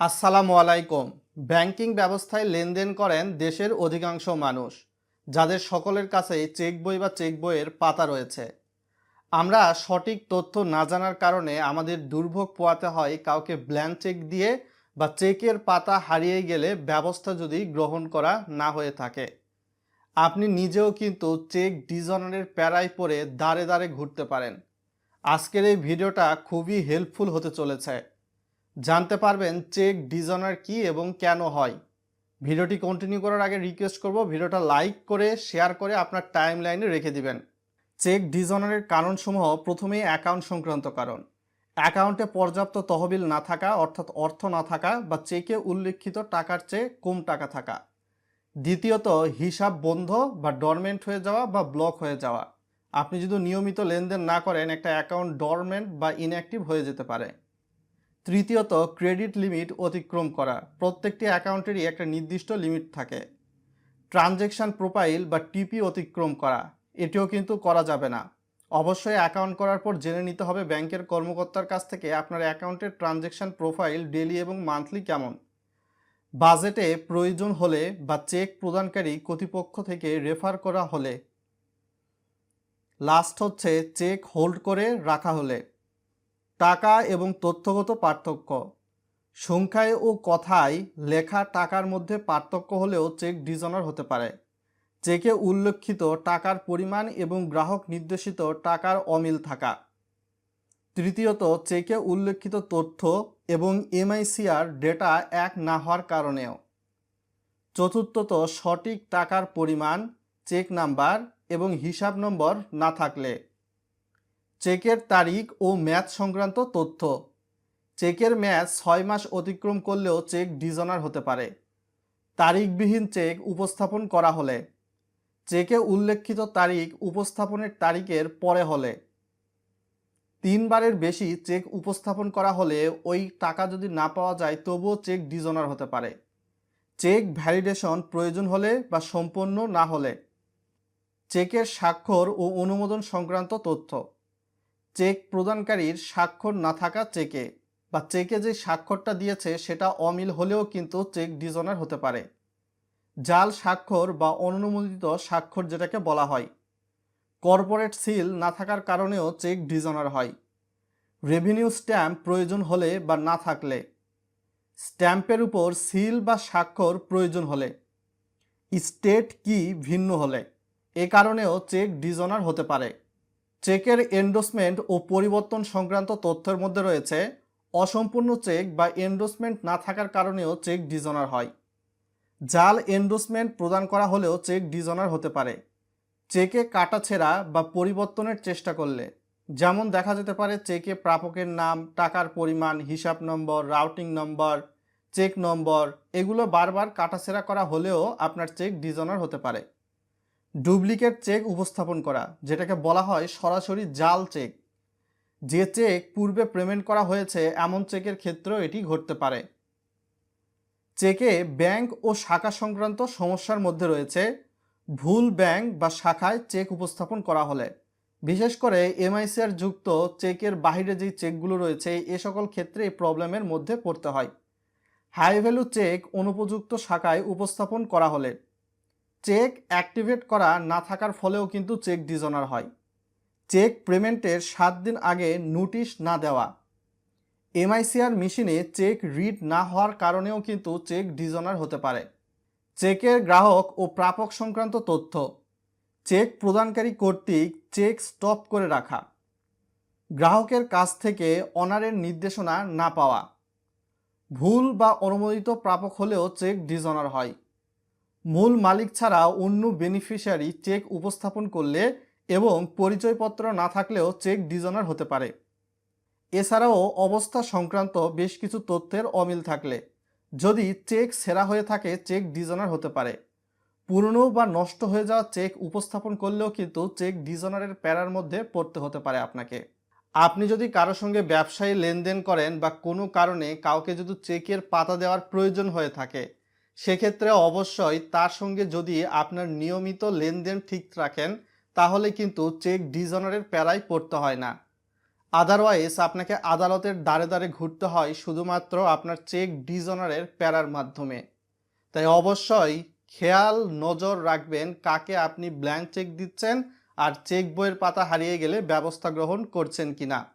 আসসালামু আলাইকুম। ব্যাংকিং ব্যবস্থায় লেনদেন করেন দেশের অধিকাংশ মানুষ, যাদের সকলের কাছেই চেক বই বা চেক বইয়ের পাতা রয়েছে। আমরা সঠিক তথ্য না জানার কারণে আমাদের দুর্ভোগ পোয়াতে হয় কাউকে ব্ল্যাঙ্ক চেক দিয়ে বা চেকের পাতা হারিয়ে গেলে ব্যবস্থা যদি গ্রহণ করা না হয়ে থাকে। আপনি নিজেও কিন্তু চেক ডিজনারের প্যারায় পরে দাঁড়ে দাঁড়ে ঘুরতে পারেন। আজকের এই ভিডিওটা খুবই হেল্পফুল হতে চলেছে। জানতে পারবেন চেক ডিজনার কি এবং কেন হয়। ভিডিওটি কন্টিনিউ করার আগে রিকোয়েস্ট করব, ভিডিওটা লাইক করে শেয়ার করে আপনার টাইম লাইনে রেখে দিবেন। চেক ডিজনারের কারণসমূহ প্রথমেই অ্যাকাউন্ট সংক্রান্ত কারণ। অ্যাকাউন্টে পর্যাপ্ত তহবিল না থাকা, অর্থাৎ অর্থ না থাকা বা চেকে উল্লেখিত টাকার চেয়ে কম টাকা থাকা। দ্বিতীয়ত, হিসাব বন্ধ বা ডরমেন্ট হয়ে যাওয়া বা ব্লক হয়ে যাওয়া। আপনি যদি নিয়মিত লেনদেন না করেন, একটা অ্যাকাউন্ট ডরমেন্ট বা ইনঅ্যাক্টিভ হয়ে যেতে পারে। তৃতীয়ত, ক্রেডিট লিমিট অতিক্রম করা। প্রত্যেকটি অ্যাকাউন্টেরই একটা নির্দিষ্ট লিমিট থাকে। ট্রানজেকশন প্রোফাইল বা টিপি অতিক্রম করা, এটিও কিন্তু করা যাবে না। অবশ্যই অ্যাকাউন্ট করার পর জেনে নিতে হবে ব্যাংকের কর্মকর্তার কাছ থেকে আপনার অ্যাকাউন্টের ট্রানজেকশন প্রোফাইল ডেলি এবং মান্থলি কেমন। বাজেটে প্রয়োজন হলে বা চেক প্রদানকারী কর্তৃপক্ষ থেকে রেফার করা হলে। লাস্ট হচ্ছে, চেক হোল্ড করে রাখা হলে। টাকা এবং তথ্যগত পার্থক্য। সংখ্যায় ও কথায় লেখা টাকার মধ্যে পার্থক্য হলেও চেক ডিজনার হতে পারে। চেকে উল্লেখিত টাকার পরিমাণ এবং গ্রাহক নির্দেশিত টাকার অমিল থাকা। তৃতীয়ত, চেকে উল্লেখিত তথ্য এবং এমআইসিআর ডেটা এক না হওয়ার কারণেও। চতুর্থত, সঠিক টাকার পরিমাণ, চেক নাম্বার এবং হিসাব নম্বর না থাকলে। চেকের তারিখ ও ম্যাচ সংক্রান্ত তথ্য। চেকের ম্যাচ ছয় মাস অতিক্রম করলেও চেক ডিজনার হতে পারে। তারিখবিহীন চেক উপস্থাপন করা হলে। চেকে উল্লেখিত তারিখ উপস্থাপনের তারিখের পরে হলে। তিনবারের বেশি চেক উপস্থাপন করা হলে ওই টাকা যদি না পাওয়া যায় তবুও চেক ডিজনার হতে পারে। চেক ভ্যালিডেশন প্রয়োজন হলে বা সম্পন্ন না হলে। চেকের স্বাক্ষর ও অনুমোদন সংক্রান্ত তথ্য। চেক প্রদানকারীর স্বাক্ষর না থাকা চেকে বা চেকে যে স্বাক্ষরটা দিয়েছে সেটা অমিল হলেও কিন্তু চেক ডিজনার হতে পারে। জাল স্বাক্ষর বা অনুমোদিত স্বাক্ষর যেটাকে বলা হয়, কর্পোরেট সিল না থাকার কারণেও চেক ডিজনার হয়। রেভিনিউ স্ট্যাম্প প্রয়োজন হলে বা না থাকলে, স্ট্যাম্পের উপর সিল বা স্বাক্ষর প্রয়োজন হলে, স্টেট কি ভিন্ন হলে, এ কারণেও চেক ডিজনার হতে পারে। চেকের এন্ডোসমেন্ট ও পরিবর্তন সংক্রান্ত তথ্যের মধ্যে রয়েছে, অসম্পূর্ণ চেক বা এন্ডোসমেন্ট না থাকার কারণেও চেক ডিজনার হয়। জাল এন্ডোসমেন্ট প্রদান করা হলেও চেক ডিজনার হতে পারে। চেকে কাটাছেঁড়া বা পরিবর্তনের চেষ্টা করলে, যেমন দেখা যেতে পারে চেকে প্রাপকের নাম, টাকার পরিমাণ, হিসাব নম্বর রাউটিং নম্বর চেক নম্বর এগুলো বারবার কাটাছেঁড়া করা হলেও আপনার চেক ডিজনার হতে পারে। ডুপ্লিকেট চেক উপস্থাপন করা, যেটাকে বলা হয় সরাসরি জাল চেক। যে চেক পূর্বে পেমেন্ট করা হয়েছে, এমন চেকের ক্ষেত্রেও এটি ঘটতে পারে। চেকে ব্যাংক ও শাখা সংক্রান্ত সমস্যার মধ্যে রয়েছে। ভুল ব্যাংক বা শাখায় চেক উপস্থাপন করা হলে। বিশেষ করে এমআইসিআর যুক্ত চেকের বাইরে যে চেকগুলো রয়েছে, এ সকল ক্ষেত্রে এই প্রবলেমের মধ্যে পড়তে হয়। হাই ভ্যালু চেক অনুপযুক্ত শাখায় উপস্থাপন করা হলে। চেক অ্যাক্টিভেট করা না থাকার ফলেও কিন্তু চেক ডিজনার হয়। চেক পেমেন্টের সাত দিন আগে নোটিশ না দেওয়া। এমআইসিআর মেশিনে চেক রিড না হওয়ার কারণেও কিন্তু চেক ডিজনার হতে পারে। চেকের গ্রাহক ও প্রাপক সংক্রান্ত তথ্য। চেক প্রদানকারী কর্তৃক চেক স্টপ করে রাখা। গ্রাহকের কাছ থেকে অনারের নির্দেশনা না পাওয়া। ভুল বা অনুমোদিত প্রাপক হলেও চেক ডিজনার হয়। মূল মালিক ছাড়া অন্য বেনিফিশিয়ারি চেক উপস্থাপন করলে এবং পরিচয়পত্র না থাকলেও চেক ডিজনার হতে পারে। এছাড়াও অবস্থা সংক্রান্ত বেশ কিছু তথ্যের অমিল থাকলে, যদি চেক সেরা হয়ে থাকে চেক ডিজনার হতে পারে। পুরনো বা নষ্ট হয়ে যাওয়া চেক উপস্থাপন করলেও কিন্তু চেক ডিজনারের প্যারার মধ্যে পড়তে হতে পারে আপনাকে। আপনি যদি কারোর সঙ্গে ব্যবসায়ী লেনদেন করেন বা কোনো কারণে কাউকে যদি চেকের পাতা দেওয়ার প্রয়োজন হয়ে থাকে সেক্ষেত্রে অবশ্যই তার সঙ্গে যদি আপনার নিয়মিত লেনদেন ঠিক রাখেন, তাহলে কিন্তু চেক ডিজনারের প্যারায় পড়তে হয় না। আদারওয়াইজ আপনাকে আদালতের দ্বারে দ্বারে ঘুরতে হয় শুধুমাত্র আপনার চেক ডিজনারের প্যারার মাধ্যমে। তাই অবশ্যই খেয়াল, নজর রাখবেন কাকে আপনি ব্ল্যাঙ্ক চেক দিচ্ছেন আর চেক বইয়ের পাতা হারিয়ে গেলে ব্যবস্থা গ্রহণ করছেন কিনা।